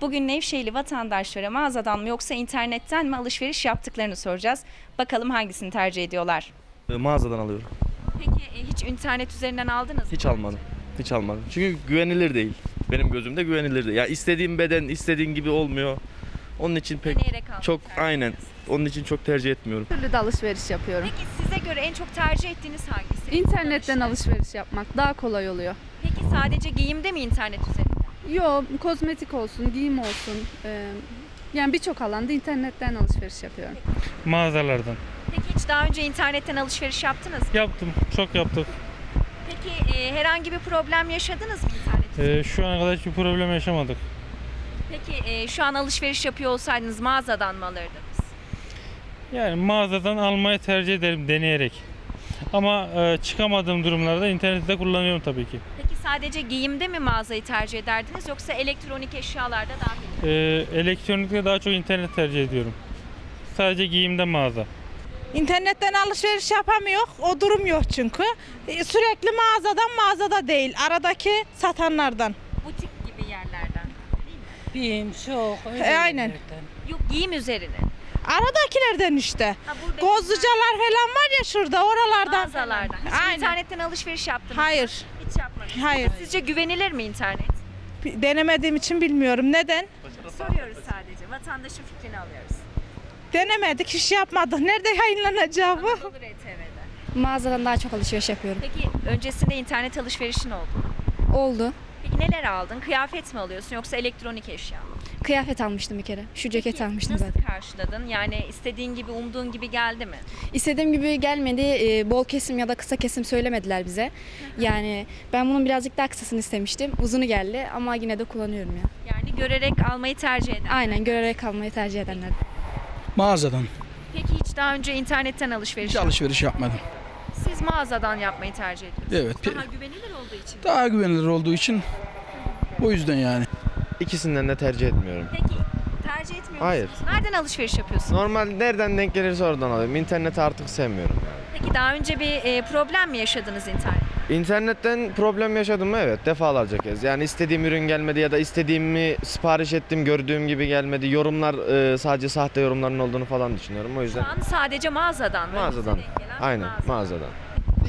Bugün Nevşehirli vatandaşlara mağazadan mı yoksa internetten mi alışveriş yaptıklarını soracağız. Bakalım hangisini tercih ediyorlar. E, Mağazadan alıyorum. Peki e, hiç internet üzerinden aldınız mı? Hiç almadım. Hiç almadım. Çünkü güvenilir değil. Benim gözümde güvenilir değil. Ya istediğim beden istediğin gibi olmuyor. Onun için pek Deneyerek çok tercih aynen. Onun için çok tercih etmiyorum. türlü de alışveriş yapıyorum. Peki size göre en çok tercih ettiğiniz hangisi? İnternetten alışveriş yapmak daha kolay oluyor. Peki sadece giyimde mi internet üzerinden? Yo, kozmetik olsun, giyim olsun. e, yani birçok alanda internetten alışveriş yapıyorum. mağazalardan. Peki hiç daha önce internetten alışveriş yaptınız mı? Yaptım, çok yaptık. Peki e, herhangi bir problem yaşadınız mı Ee, şu ana kadar hiçbir problem yaşamadık. Peki e, şu an alışveriş yapıyor olsaydınız mağazadan mı alırdınız? Yani mağazadan almayı tercih ederim deneyerek. Ama e, çıkamadığım durumlarda internette kullanıyorum tabii ki. Peki sadece giyimde mi mağazayı tercih ederdiniz yoksa elektronik eşyalarda dahil mi? Ee, elektronikte daha çok internet tercih ediyorum. Sadece giyimde mağaza. İnternetten alışveriş yapamıyor. O durum yok çünkü. E, Sürekli mağazadan mağazada değil. Aradaki satanlardan. Butik gibi yerlerden değil mi? Bim, şok, öyle E, aynen. yerlerden. Yok giyim üzerine. Aradakilerden işte. Ha, Gozlucalar falan var ya şurada oralardan. mağazalardan. Hiç Aynen. internetten alışveriş yaptınız mı? Hayır. Hiç yapmadınız. Hayır. Sizce güvenilir mi internet? Denemediğim için bilmiyorum. Neden? Soruyoruz sadece. Vatandaşın fikrini alıyoruz. Denemedik, hiç yapmadık. Nerede yayınlanacağı bu? Anadolu. Mağazadan daha çok alışveriş yapıyorum. Peki öncesinde internet alışverişin oldu mu? Oldu. Peki neler aldın? Kıyafet mi alıyorsun yoksa elektronik eşya mı? Kıyafet almıştım bir kere. Şu ceket Peki, almıştım Nasıl zaten. karşıladın? Yani istediğin gibi, umduğun gibi geldi mi? İstediğim gibi gelmedi. Ee, Bol kesim ya da kısa kesim söylemediler bize. Yani ben bunun birazcık daha kısasını istemiştim. Uzunu geldi ama yine de kullanıyorum ya. Yani görerek almayı tercih eder. Aynen görerek almayı tercih edenler. Mağazadan. Peki hiç daha önce internetten alışveriş Hiç alışveriş yapmadım. Siz mağazadan yapmayı tercih ediyorsunuz. Evet. Daha güvenilir olduğu için. Daha güvenilir olduğu için o yüzden yani. İkisinden de tercih etmiyorum. Peki tercih etmiyor Hayır. musunuz? Nereden alışveriş yapıyorsunuz? Normal nereden denk gelirse oradan alıyorum. İnterneti artık sevmiyorum yani. Peki daha önce bir e, problem mi yaşadınız internet? İnternetten problem yaşadım mı? Evet defalarca kez. Yani istediğim ürün gelmedi ya da istediğimi sipariş ettim gördüğüm gibi gelmedi. Yorumlar e, sadece sahte yorumların olduğunu falan düşünüyorum. O Şu yüzden an sadece mağazadan mı? mağazadan. Denk gelen Aynen mağazadan. mağazadan.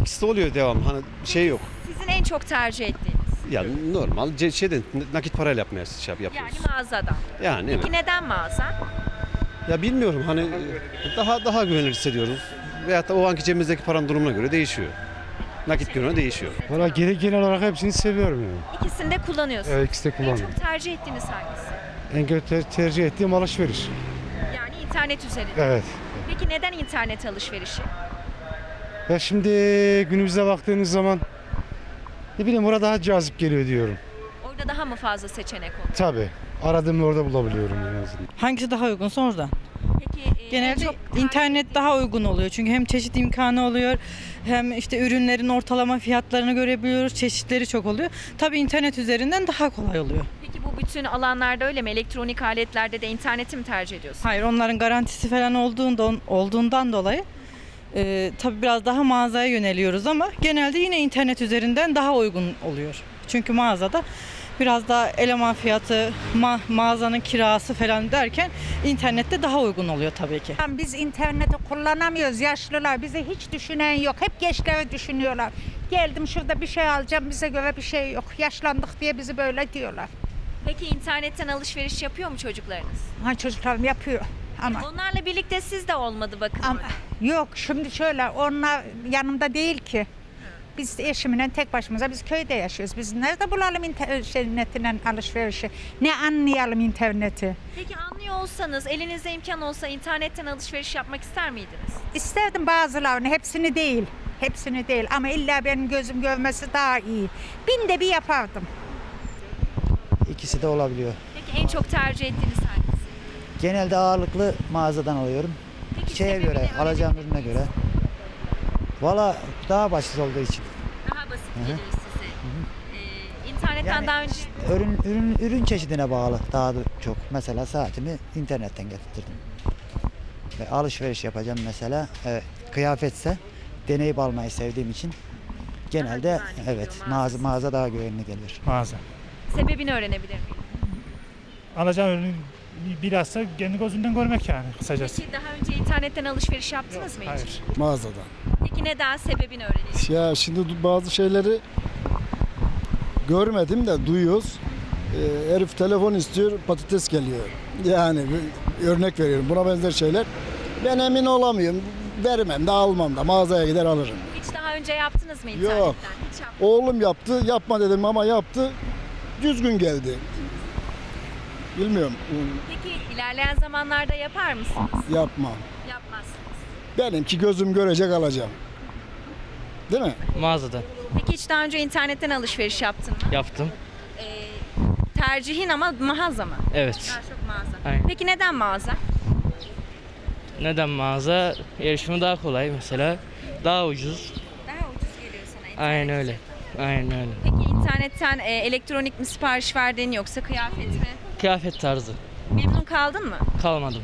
İkisi de oluyor devam. Hani şey yok. Sizin en çok tercih ettiğiniz? Yani normal ce- şeyden nakit parayla yapmaya şey Yani yapıyoruz. mağazadan. Yani, evet. Peki neden mağaza? Ya bilmiyorum hani daha daha güvenilir hissediyoruz. Veyahut da o anki cebimizdeki paranın durumuna göre değişiyor. Nakit göre değişiyor. Valla genel, genel olarak hepsini seviyorum yani. İkisini de kullanıyorsunuz. Evet ikisi de En kullanıyorum. çok tercih ettiğiniz hangisi? En kötü ter- tercih ettiğim alışveriş. Yani internet üzerinden. Evet. Peki neden internet alışverişi? Ya şimdi günümüze baktığınız zaman ne bileyim orada daha cazip geliyor diyorum. Orada daha mı fazla seçenek olur? Tabi. Aradığımı orada bulabiliyorum en azından. Hangisi daha uygunsa oradan. Peki e, en Genelde çok internet daha uygun oluyor. Çünkü hem çeşit imkanı oluyor hem işte ürünlerin ortalama fiyatlarını görebiliyoruz. Çeşitleri çok oluyor. Tabii internet üzerinden daha kolay oluyor. Peki bu bütün alanlarda öyle mi? Elektronik aletlerde de interneti mi tercih ediyorsun? Hayır onların garantisi falan olduğundan, olduğundan dolayı e, tabii biraz daha mağazaya yöneliyoruz ama genelde yine internet üzerinden daha uygun oluyor. Çünkü mağazada biraz daha eleman fiyatı, ma- mağazanın kirası falan derken internette daha uygun oluyor tabii ki. Biz interneti kullanamıyoruz yaşlılar. Bizi hiç düşünen yok. Hep gençleri düşünüyorlar. Geldim şurada bir şey alacağım bize göre bir şey yok. Yaşlandık diye bizi böyle diyorlar. Peki internetten alışveriş yapıyor mu çocuklarınız? Ha çocuklarım yapıyor. Ama Onlarla birlikte siz de olmadı bakın. Ama yok şimdi şöyle onlar yanımda değil ki. Biz eşimle tek başımıza biz köyde yaşıyoruz. Biz nerede bulalım internetinden alışverişi? Ne anlayalım interneti? Peki anlıyor olsanız elinizde imkan olsa internetten alışveriş yapmak ister miydiniz? İsterdim bazılarını, hepsini değil. Hepsini değil ama illa benim gözüm görmesi daha iyi. Binde bir yapardım. İkisi de olabiliyor. Peki en çok tercih ettiğiniz hangisi? Genelde ağırlıklı mağazadan alıyorum. Peki Şeye sebebi göre, ne? Alacağım ürüne göre. Valla daha basit olduğu için. Daha basit geliyor size. Ee, internet İnternetten Yani daha önce Ürün, ürün, ürün çeşidine bağlı daha da çok. Mesela saatimi internetten getirdim. Ve alışveriş yapacağım mesela. Evet, kıyafetse deneyip almayı sevdiğim için genelde güvenli geliyor evet mağazası. mağaza, mağaza daha güvenli gelir. Mağaza. sebebini öğrenebilir miyim? Alacağım ürünü bilhassa kendi gözünden görmek yani kısacası. Peki daha önce internetten alışveriş yaptınız mı hiç? Hayır. Mağazadan. Peki neden sebebini öğrenelim? Ya şimdi bazı şeyleri görmedim de duyuyoruz. Ee, herif telefon istiyor, patates geliyor. Yani bir örnek veriyorum buna benzer şeyler. Ben emin olamıyorum. Vermem de almam da mağazaya gider alırım. Hiç daha önce yaptınız mı internetten? Yok. Hiç yapmadım. Oğlum yaptı, yapma dedim ama yaptı. Düzgün geldi. Bilmiyorum, Peki ilerleyen zamanlarda yapar mısınız? yapmam. Benimki gözüm görecek alacağım. Değil mi? Mağazadan Peki hiç daha önce internetten alışveriş yaptın mı? yaptım. Ee, tercihin ama mağaza mı? Evet. Daha çok mağaza. Aynen. Peki neden mağaza? Neden mağaza? Erişimi daha kolay mesela. Daha ucuz. Daha ucuz geliyor sana internet. Aynen öyle. Aynen öyle. Peki internetten e, elektronik mi sipariş verdin yoksa kıyafet mi? Kıyafet tarzı. Memnun kaldın mı? Kalmadım.